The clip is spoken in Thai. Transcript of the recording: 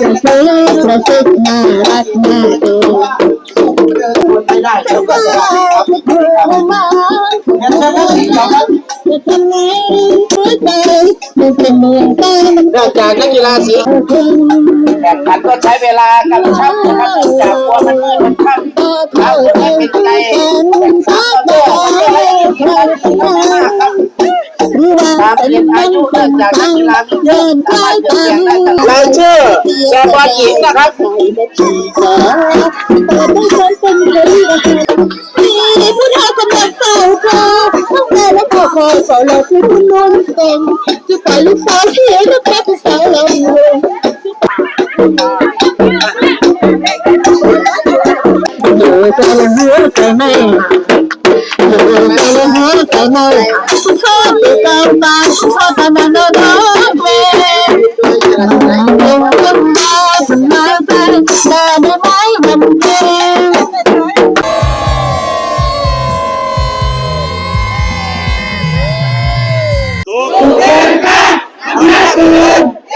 จะซื้อกระซิบน่ารักน่าดูไม่ได้เดี๋ยวก็จะได้ครับมางั้นถ้าไม่ถึงครับจะทำไงหัวใจมันเป็นเมืองใต้มันเนื่องจากนักกีฬาสีแข่งขันก็ใช้เวลากันชับนะครับจากกลัวมันมืดมันค่ำก็เท่าไรที่เป็นสาบานใครที่มาหรือว่าเป็นมันเป็นทางเดินใกล้กันรายชื่อ แชร์บอลหญิงนะครับขอเปิดให้คนเป็นคนมีผู้ทากำลังเฝ้าคอทั้งแม่และพ่อคอยสอนเราคือคุณนุ่นเต็มจะปล่อยลูกสาวที่เห็นแล้วแพ้ภาษาเราอยู่อยู่ใจละหัวใจไม่อยู่ใจละหัวใจไม่คุณพ่อที่เก่าตายคุณพ่อตามันโดนร้อ করুন